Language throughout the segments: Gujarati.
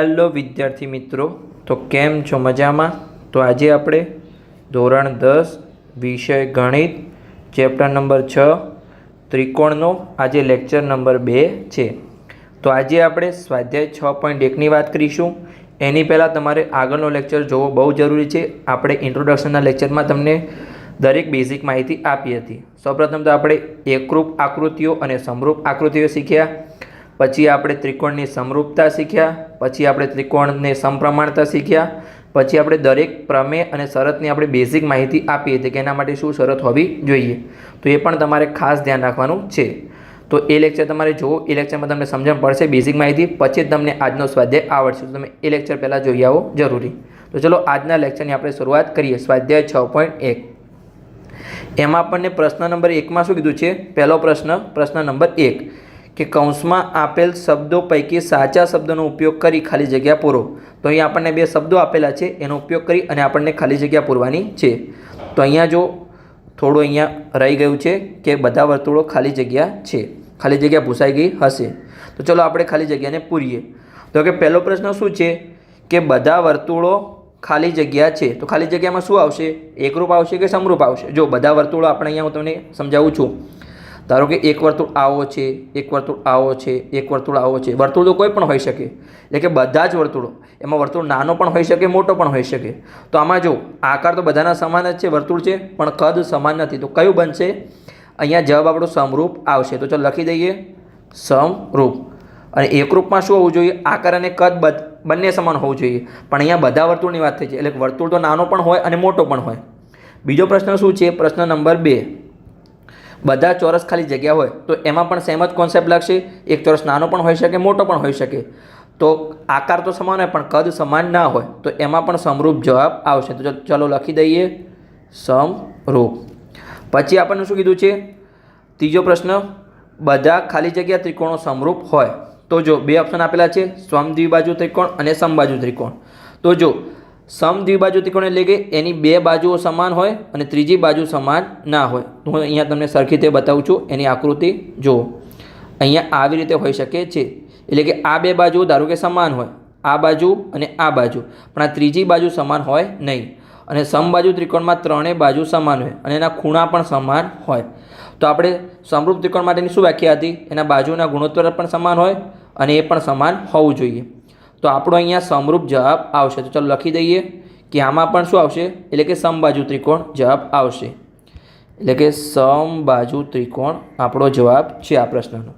હેલો વિદ્યાર્થી મિત્રો, તો કેમ છો મજામાં? તો આજે આપણે ધોરણ દસ, વિષય ગણિત, ચેપ્ટર નંબર છ, ત્રિકોણનો આજે લેક્ચર નંબર બે છે. તો આજે આપણે સ્વાધ્યાય છ પોઈન્ટ એકની વાત કરીશું. એની પહેલાં તમારે આગળનો લેક્ચર જોવો બહુ જરૂરી છે. આપણે ઇન્ટ્રોડક્શનના લેક્ચરમાં તમને દરેક બેઝિક માહિતી આપી હતી. સૌપ્રથમ તો આપણે એકરૂપ આકૃતિઓ અને સમરૂપ આકૃતિઓ શીખ્યા. પછી આપણે ત્રિકોણની સમરૂપતા શીખ્યા, પછી આપણે ત્રિકોણને સમપ્રમાણતા શીખ્યા, પછી આપણે દરેક પ્રમેય અને શરતની આપણે બેઝિક માહિતી આપી હતી કે એના માટે શું શરત હોવી જોઈએ. તો એ પણ તમારે ખાસ ધ્યાન રાખવાનું છે. તો એ લેક્ચર તમારે જુઓ એ લેક્ચરમાં તમને સમજણ પડશે બેઝિક માહિતી. પછી તમને આજનો સ્વાધ્યાય આવડશે. તમે એ લેક્ચર પહેલાં જોઈ આવો જરૂરી. તો ચલો, આજના લેક્ચરની આપણે શરૂઆત કરીએ. સ્વાધ્યાય છ પોઈન્ટ એક. એમાં આપણને પ્રશ્ન નંબર એકમાં શું કીધું છે? પહેલો પ્રશ્ન પ્રશ્ન નંબર એક. કે કૌંસમાં આપેલ શબ્દો પૈકી સાચા શબ્દોનો ઉપયોગ કરી ખાલી જગ્યા પૂરો. તો અહીં આપણને બે શબ્દો આપેલા છે, એનો ઉપયોગ કરી અને આપણને ખાલી જગ્યા પૂરવાની છે. તો અહીંયા જો થોડું અહીંયા રહી ગયું છે કે બધા વર્તુળો ખાલી જગ્યા છે. ખાલી જગ્યા ભૂસાઈ ગઈ હશે. તો ચલો આપણે ખાલી જગ્યાને પૂરીએ. તો કે પહેલો પ્રશ્ન શું છે કે બધા વર્તુળો ખાલી જગ્યા છે? તો ખાલી જગ્યામાં શું આવશે? એકરૂપ આવશે કે સમરૂપ આવશે? જો બધા વર્તુળો આપણે અહીંયા હું તમને સમજાવું છું. ધારો કે એક વર્તુળ આવો છે, એક વર્તુળ આવો છે, એક વર્તુળ આવો છે, વર્તુળ તો કોઈ પણ હોઈ શકે. એટલે કે બધા જ વર્તુળો, એમાં વર્તુળ નાનો પણ હોઈ શકે, મોટો પણ હોઈ શકે. તો આમાં જો આકાર તો બધાના સમાન જ છે, વર્તુળ છે, પણ કદ સમાન નથી. તો કયું બનશે? અહીંયા જવાબ આપણો સમરૂપ આવશે. તો ચાલો લખી દઈએ. સમરૂપ. અને એકરૂપમાં શું હોવું જોઈએ? આકાર અને કદ બંને સમાન હોવું જોઈએ. પણ અહીંયા બધા વર્તુળની વાત થઈ છે. એટલે વર્તુળ તો નાનો પણ હોય અને મોટો પણ હોય. બીજો પ્રશ્ન શું છે? પ્રશ્ન નંબર બે. બધા ચોરસ ખાલી જગ્યા હોય તો એમાં પણ સેમ જ કોન્સેપ્ટ લાગશે. એક ચોરસ નાનો પણ હોઈ શકે, મોટો પણ હોઈ શકે. તો આકાર તો સમાન હોય, પણ કદ સમાન ના હોય, તો એમાં પણ સમરૂપ જવાબ આવશે. તો ચલો લખી દઈએ. સમરૂપ. પછી આપણને શું કીધું છે? ત્રીજો પ્રશ્ન, બધા ખાલી જગ્યા ત્રિકોણો સમરૂપ હોય. તો જો બે ઓપ્શન આપેલા છે સમદ્વિબાજુ ત્રિકોણ અને સમબાજુ ત્રિકોણ. તો જો સમદ્વિબાજુ ત્રિકોણ એટલે કે એની બે બાજુઓ સમાન હોય અને ત્રીજી બાજુ સમાન ના હોય. હું અહીંયા તમને સરખી રીતે બતાવું છું, એની આકૃતિ જુઓ. અહીંયા આવી રીતે હોઈ શકે છે. એટલે કે આ બે બાજુ ધારો કે સમાન હોય, આ બાજુ અને આ બાજુ. પણ આ ત્રીજી બાજુ સમાન હોય નહીં. અને સમબાજુ ત્રિકોણમાં ત્રણેય બાજુ સમાન હોય અને એના ખૂણા પણ સમાન હોય. તો આપણે સમરૂપ ત્રિકોણ માટેની શું વ્યાખ્યા હતી? એના બાજુના ગુણોત્તર પણ સમાન હોય અને એ પણ સમાન હોવું જોઈએ. તો આપણો અહીંયા સમરૂપ જવાબ આવશે. તો ચાલો લખી દઈએ કે આમાં પણ શું આવશે? એટલે કે સમબાજુ ત્રિકોણ જવાબ આવશે. એટલે કે સમબાજુ ત્રિકોણ આપણો જવાબ છે આ પ્રશ્નનો.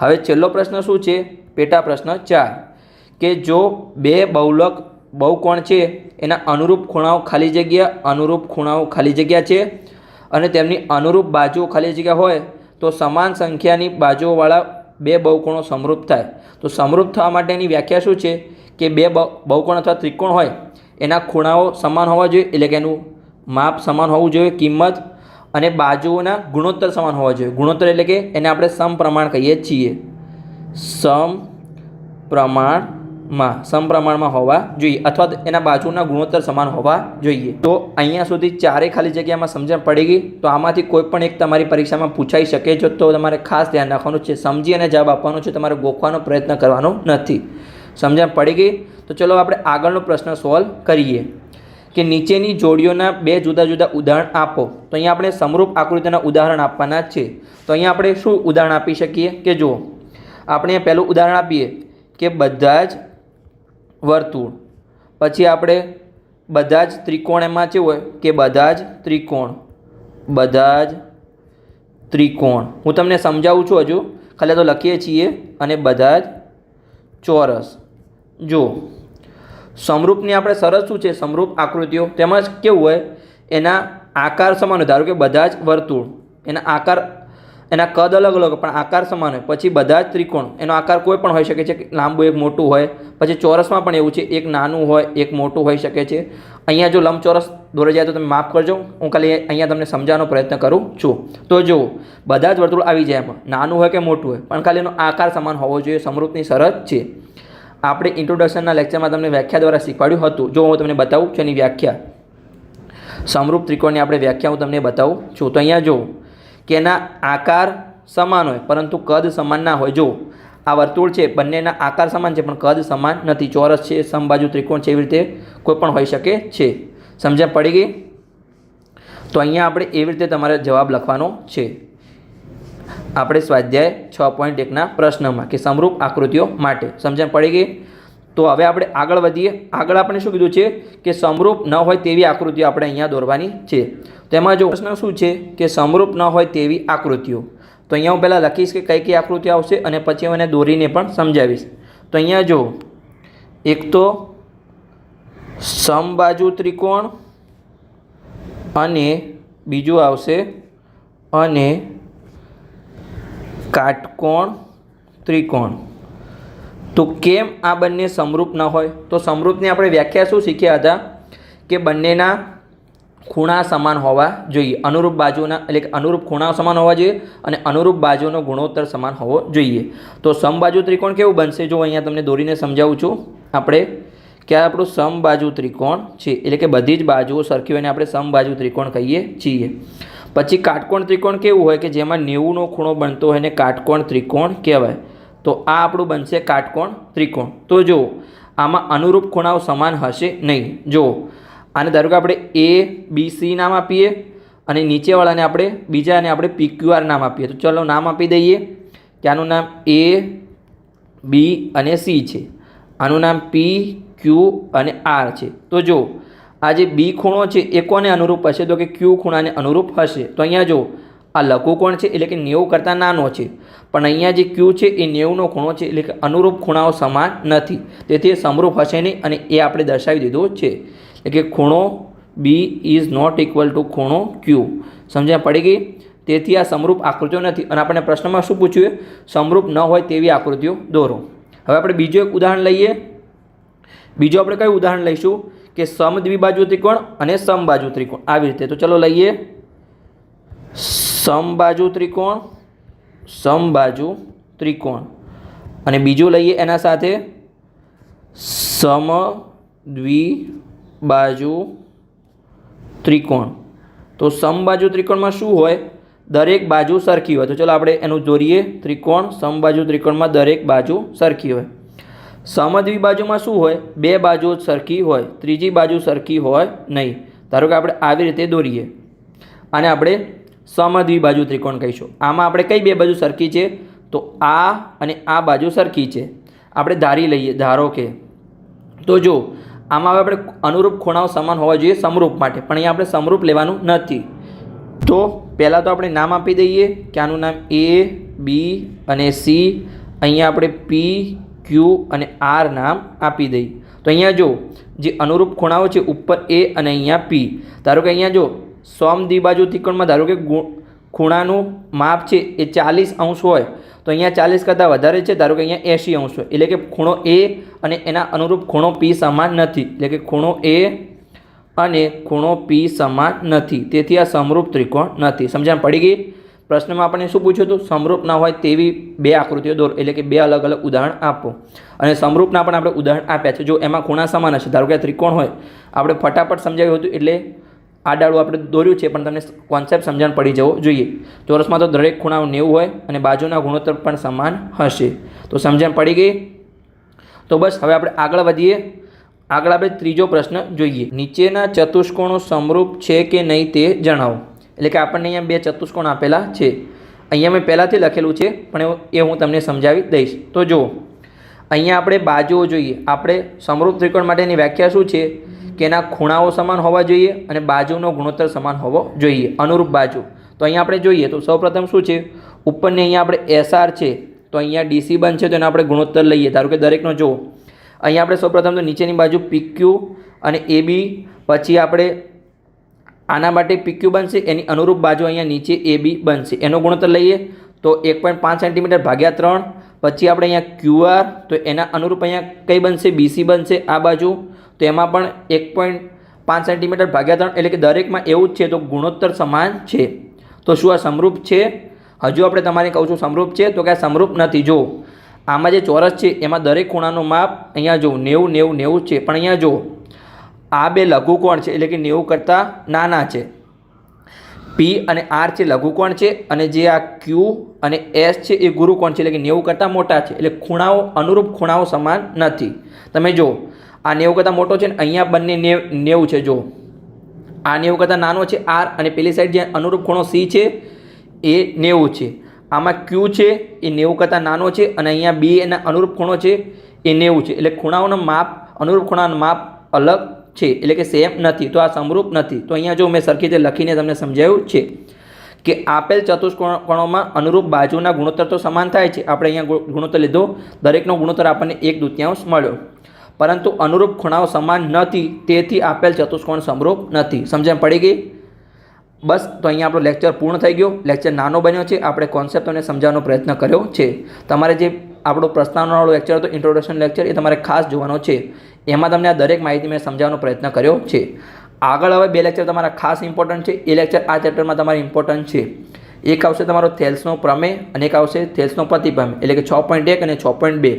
હવે છેલ્લો પ્રશ્ન શું છે? પેટા પ્રશ્ન ચાર. કે જો બે બહુલક બહુકોણ છે, એના અનુરૂપ ખૂણાઓ ખાલી જગ્યા, અનુરૂપ ખૂણાઓ ખાલી જગ્યા છે અને તેમની અનુરૂપ બાજુઓ ખાલી જગ્યા હોય, તો સમાન સંખ્યાની બાજુઓવાળા બે બહુકોણો સમરૂપ થાય. તો સમરૂપ થવા માટેની વ્યાખ્યા શું છે? કે બે બહુકોણ અથવા ત્રિકોણ હોય, એના ખૂણાઓ સમાન હોવા જોઈએ, એટલે કે એનું માપ સમાન હોવું જોઈએ, કિંમત અને બાજુઓના ગુણોત્તર સમાન હોવા જોઈએ. ગુણોત્તર એટલે કે એને આપણે સમપ્રમાણ કહીએ છીએ. સમપ્રમાણમાં સમપ્રમાણમાં હોવા જોઈએ અથવા એના બાજુના ગુણોત્તર સમાન હોવા જોઈએ. તો અહીંયા સુધી ચારે ખાલી જગ્યામાં સમજણ પડી ગઈ. તો આમાંથી કોઈ પણ એક તમારી પરીક્ષામાં પૂછાઈ શકે છે તો તમારે ખાસ ધ્યાન રાખવાનું છે. સમજી અને જવાબ આપવાનો છે. તમારે ગોખવાનો પ્રયત્ન કરવાનો નથી. સમજણ પડી ગઈ? તો ચલો આપણે આગળનો પ્રશ્ન સોલ્વ કરીએ. કે નીચેની જોડીઓના બે જુદા જુદા ઉદાહરણ આપો. તો અહીંયા આપણે સમરૂપ આકૃતિના ઉદાહરણ આપવાના છે. તો અહીંયા આપણે શું ઉદાહરણ આપી શકીએ? કે જુઓ, આપણે પહેલું ઉદાહરણ આપીએ કે બધા જ વર્તુળ. પછી આપણે બધા જ ત્રિકોણ એમાં કેવું હોય કે બધા જ ત્રિકોણ. બધા જ ત્રિકોણ. હું તમને સમજાવું છું હજુ. ખાલી તો લખીએ છીએ અને બધા જ ચોરસ. જો સમરૂપની આપણે સરસ શું છે? સમરૂપ આકૃતિઓ. તેમજ કેવું હોય? એના આકાર સમાન ધારો કે બધા જ વર્તુળ. એના આકાર એના કદ અલગ અલગ પણ આકાર સમાન હોય. પછી બધા જ ત્રિકોણ. એનો આકાર કોઈ પણ હોઈ શકે છે લાંબુ, એક મોટું હોય. પછી ચોરસમાં પણ એવું છે, એક નાનું હોય, એક મોટું હોઈ શકે છે. અહીંયા જો લંબચોરસ દોરે જાય તો તમે માફ કરજો. હું ખાલી અહીંયા તમને સમજાવવાનો પ્રયત્ન કરું છું. તો જુઓ, બધા જ વર્તુળ આવી જાય એમાં. નાનું હોય કે મોટું હોય. પણ ખાલી એનો આકાર સમાન હોવો જોઈએ. સમૃદ્ધની શરત છે. આપણે ઇન્ટ્રોડક્શનના લેક્ચરમાં તમને વ્યાખ્યા દ્વારા શીખવાડ્યું હતું. જો હું તમને બતાવું છું એની વ્યાખ્યા. સમરૂપ ત્રિકોણની આપણે વ્યાખ્યા હું તમને બતાવું છું. તો અહીંયા જો કે એના આકાર સમાન હોય, પરંતુ કદ સમાન ના હોય. જો આ વર્તુળ છે, બંનેના આકાર સમાન છે, પણ કદ સમાન નથી. ચોરસ છે, સમબાજુ ત્રિકોણ છે, એવી રીતે કોઈ પણ હોઈ શકે છે. સમજણ પડી ગઈ? તો અહીંયા આપણે એવી રીતે તમારે જવાબ લખવાનો છે. આપણે સ્વાધ્યાય છ પોઈન્ટ એકના પ્રશ્નમાં કે સમરૂપ આકૃતિઓ માટે. સમજણ પડી ગઈ? તો હવે આપણે આગળ વધીએ. આગળ આપણે શું કીધું છે કે સમરૂપ ન હોય તેવી આકૃતિઓ આપણે અહીંયા દોરવાની છે. તેમાં જો પ્રશ્ન શું છે કે સમરૂપ ન હોય તેવી આકૃતિઓ. તો અહીંયા હું પહેલાં લખીશ કે કઈ કઈ આકૃતિ આવશે અને પછી હું એને દોરીને પણ સમજાવીશ. તો અહીંયા જો, એક તો સમબાજુ ત્રિકોણ અને બીજું આવશે અને કાટકોણ ત્રિકોણ. તો કેમ આ બંને સમરૂપ ન હોય? તો સમરૂપની આપણે વ્યાખ્યા શું શીખ્યા હતા કે બંનેના ખૂણા સમાન હોવા જોઈએ. અનુરૂપ બાજુના, એટલે કે અનુરૂપ ખૂણા સમાન હોવા જોઈએ અને અનુરૂપ બાજુનો ગુણોત્તર સમાન હોવો જોઈએ. તો સમબાજુ ત્રિકોણ કેવું બનશે? જો અહીંયા તમને દોરીને સમજાવું છું. આપણે, કે આ આપણું સમબાજુ ત્રિકોણ છે. એટલે કે બધી જ બાજુઓ સરખી હોય આપણે સમબાજુ ત્રિકોણ કહીએ છીએ. પછી કાટકોણ ત્રિકોણ કેવું હોય? કે જેમાં નેવુંનો ખૂણો બનતો હોય એને કાટકોણ ત્રિકોણ કહેવાય. તો આ આપણું બનશે કાટકોણ ત્રિકોણ. તો જો આમાં અનુરૂપ ખૂણાઓ સમાન હશે નહીં. જો આને ધારો કે આપણે એ બી સી નામ આપીએ અને નીચેવાળાને આપણે બીજાને આપણે પીક્યુઆર નામ આપીએ. તો ચલો નામ આપી દઈએ કે આનું નામ એ બી અને સી છે. આનું નામ પી ક્યુ અને આર છે. તો જો આ જે બી ખૂણો છે એ કોને અનુરૂપ હશે? તો કે ક્યુ ખૂણાને અનુરૂપ હશે. તો અહીંયા જો આ લઘુકોણ છે? એટલે કે નેવું કરતાં નાનો છે. પણ અહીંયા જે ક્યુ છે, એ નેવુંનો ખૂણો છે, એટલે કે અનુરૂપ ખૂણાઓ સમાન નથી. તેથી એ સમરૂપ હશે નહીં અને એ આપણે દર્શાવી દીધો છે. એટલે કે ખૂણો B is not equal to ખૂણો ક્યુ સમજ્યા પડી ગઈ? તેથી આ સમરૂપ આકૃતિઓ નથી. અને આપણે પ્રશ્નમાં શું પૂછ્યું? સમરૂપ ન હોય તેવી આકૃતિઓ દોરો. હવે આપણે બીજું એક ઉદાહરણ લઈએ. બીજું આપણે કયું ઉદાહરણ લઈશું? કે સમદ્વિબાજુ ત્રિકોણ અને સમબાજુ ત્રિકોણ. આવી રીતે. તો ચલો લઈએ. સમબાજુ ત્રિકોણ સમબાજુ ત્રિકોણ. અને બીજું લઈએ એના સાથે સમ દ્વિબાજુ ત્રિકોણ. તો સમબાજુ ત્રિકોણમાં શું હોય? દરેક બાજુ સરખી હોય. તો ચલો આપણે એનું દોરીએ. ત્રિકોણ, સમબાજુ ત્રિકોણમાં દરેક બાજુ સરખી હોય. સમદ્વિબાજુમાં શું હોય? બે બાજુ સરખી હોય. ત્રીજી બાજુ સરખી હોય નહીં. ધારો કે આપણે આવી રીતે દોરીએ. અને આપણે સમદ્વિબાજુ ત્રિકોણ કહીશું. આમાં આપણે કઈ બે બાજુ સરખી છે? તો આ અને આ બાજુ સરખી છે. આપણે ધારી લઈએ, ધારો કે. તો જો, આમાં આપણે અનુરૂપ ખૂણાઓ સમાન હોવા જોઈએ સમરૂપ માટે, પણ અહીંયા આપણે સમરૂપ લેવાનું નથી. તો પહેલાં તો આપણે નામ આપી દઈએ કે આનું નામ એ બી અને સી અહીંયા આપણે પી ક્યુ અને આર નામ આપી દઈએ. તો અહીંયા જો, જે અનુરૂપ ખૂણાઓ છે, ઉપર એ અને અહીંયા પી ધારો કે અહીંયા જો સોમ દ્વિબાજુ ત્રિકોણમાં ધારો કે ખૂણાનું માપ છે એ ચાલીસ અંશ હોય, તો અહીંયા ચાલીસ કરતાં વધારે છે, ધારો કે અહીંયા એંશી અંશ હોય. એટલે કે ખૂણો એ અને એના અનુરૂપ ખૂણો પી સમાન નથી. એટલે કે ખૂણો એ અને ખૂણો પી સમાન નથી. તેથી આ સમરૂપ ત્રિકોણ નથી. સમજણ પડી ગઈ? પ્રશ્નમાં આપણે શું પૂછ્યું હતું? સમરૂપ ના હોય તેવી બે આકૃતિઓ દોર, એટલે કે બે અલગ અલગ ઉદાહરણ આપો. અને સમરૂપના પણ આપણે ઉદાહરણ આપ્યા છે. જો એમાં ખૂણા સમાન હશે, ધારો કે ત્રિકોણ હોય, આપણે ફટાફટ સમજાવ્યું હતું, એટલે આ ડાળું આપણે દોર્યું છે, પણ તમને કોન્સેપ્ટ સમજણ પડી જવો જોઈએ. ચોરસમાં તો દરેક ખૂણાઓ નેવું હોય અને બાજુના ગુણોત્તર પણ સમાન હશે. તો સમજણ પડી ગઈ? તો બસ, હવે આપણે આગળ વધીએ. આગળ આપણે ત્રીજો પ્રશ્ન જોઈએ. નીચેના ચતુષ્કોણો સમરૂપ છે કે નહીં તે જણાવો. એટલે કે આપણને અહીંયા બે ચતુષ્કોણ આપેલા છે. અહીંયા મેં પહેલાંથી લખેલું છે, પણ એ હું તમને સમજાવી દઈશ. તો જુઓ. અહીંયા આપણે બાજુઓ જોઈએ. આપણે સમરૂપ ત્રિકોણ માટેની વ્યાખ્યા શું છે? કે એના ખૂણાઓ સમાન હોવા જોઈએ અને બાજુનો ગુણોત્તર સમાન હોવો જોઈએ. અનુરૂપ બાજુ. તો અહીંયા આપણે જોઈએ તો સૌપ્રથમ શું છે? ઉપરની અહીંયા આપણે એસઆર છે, તો અહીંયા ડીસી બનશે, તો એનો આપણે ગુણોત્તર લઈએ. ધારો કે દરેકનો જુઓ. અહીંયા આપણે સૌપ્રથમ તો નીચેની બાજુ પીક્યુ અને એ બી પછી આપણે આના માટે પીક્યુ બનશે, એની અનુરૂપ બાજુ અહીંયા નીચે એ બી બનશે. એનો ગુણોત્તર લઈએ તો એક પોઈન્ટ પાંચ સેન્ટીમીટર ભાગ્યા ત્રણ, પછી આપણે અહીંયા ક્યુઆર તો એના અનુરૂપ અહીંયા કઈ બનશે? બીસી બનશે આ બાજુ. તો એમાં પણ એક પોઈન્ટ પાંચ સેન્ટીમીટર ભાગ્યા ત્રણ એટલે કે દરેકમાં એવું જ છે, તો ગુણોત્તર સમાન છે. તો શું આ સમરૂપ છે? હજુ આપણે તમારે કહું છું સમરૂપ છે, તો કે આ સમરૂપ નથી. જો આમાં જે ચોરસ છે, એમાં દરેક ખૂણાનું માપ અહીંયા જો નેવું નેવું નેવું છે. પણ અહીંયા જો આ બે લઘુકોણ છે, એટલે કે નેવું કરતાં નાના છે. પી અને આર છે લઘુકોણ છે, અને જે આ ક્યુ અને એસ છે એ ગુરુકોણ છે, એટલે કે નેવું કરતાં મોટા છે. એટલે ખૂણાઓ અનુરૂપ ખૂણાઓ સમાન નથી. તમે જો આ નેવું કરતાં મોટો છે ને અહીંયા બંને નેવ છે, જો. આ નેવું કરતાં નાનો છે, આર અને પેલી સાઈડ જે અનુરૂપ ખૂણો સી છે, એ નેવું છે. આમાં ક્યુ છે, એ નેવું કરતાં નાનો છે અને અહીંયા બી એના અનુરૂપ ખૂણો છે, એ નેવું છે. એટલે ખૂણાઓનું માપ, અનુરૂપ ખૂણાનું માપ અલગ છે, એટલે કે સેમ નથી. તો આ સમરૂપ નથી. તો અહીંયા જો મેં સરખી રીતે લખીને તમને સમજાવ્યું છે કે આપેલ ચતુષ્કોણોમાં અનુરૂપ બાજુના ગુણોત્તર તો સમાન થાય છે. આપણે અહીંયા ગુણોત્તર લીધો. દરેકનો ગુણોત્તર આપણને એક દૂત્યાંશ મળ્યો. પરંતુ અનુરૂપ ખૂણાઓ સમાન નથી, તેથી આપેલ ચતુષ્કોણ સમરૂપ નથી. સમજણ પડી ગઈ? બસ, તો અહીંયા આપણો લેક્ચર પૂર્ણ થઈ ગયો. લેક્ચર નાનો બન્યો છે. આપણે કોન્સેપ્ટોને સમજાવવાનો પ્રયત્ન કર્યો છે. તમારે જે આપણો પ્રસ્તાવનાવાળો લેક્ચર હતો ઇન્ટ્રોડક્શન લેક્ચર એ તમારે ખાસ જોવાનો છે. એમાં તમને આ દરેક માહિતી મેં સમજાવવાનો પ્રયત્ન કર્યો છે. આગળ હવે બે લેક્ચર તમારા ખાસ ઇમ્પોર્ટન્ટ છે. એ લેક્ચર આ ચેપ્ટરમાં તમારે ઇમ્પોર્ટન્ટ છે. એક આવશે તમારો થેલ્સનો પ્રમેય અને એક આવશે થેલ્સનો પ્રતિપ્રમેય એટલે કે છ પોઈન્ટ એક અને છ પોઈન્ટ બે.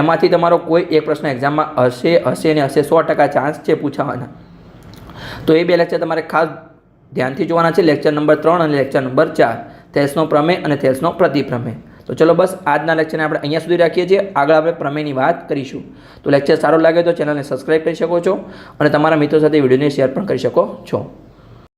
એમાંથી તમારો કોઈ એક પ્રશ્ન એક્ઝામમાં હશે હશે ને હશે, સો ટકા ચાન્સ છે પૂછાવાના. તો એ બે લેક્ચર તમારે ખાસ ધ્યાનથી જોવાના છે. લેક્ચર નંબર ત્રણ અને લેક્ચર નંબર ચાર. થેલ્સનો પ્રમેય અને થેલ્સનો પ્રતિપ્રમેય તો ચલો બસ, આજના લેક્ચરને આપણે અહીંયા સુધી રાખીએ છીએ. આગળ આપણે પ્રમેયની વાત કરીશું. તો લેક્ચર સારો લાગે તો ચેનલને સબસ્ક્રાઈબ કરી શકો છો અને તમારા મિત્રો સાથે વિડીયોને શેર પણ કરી શકો છો.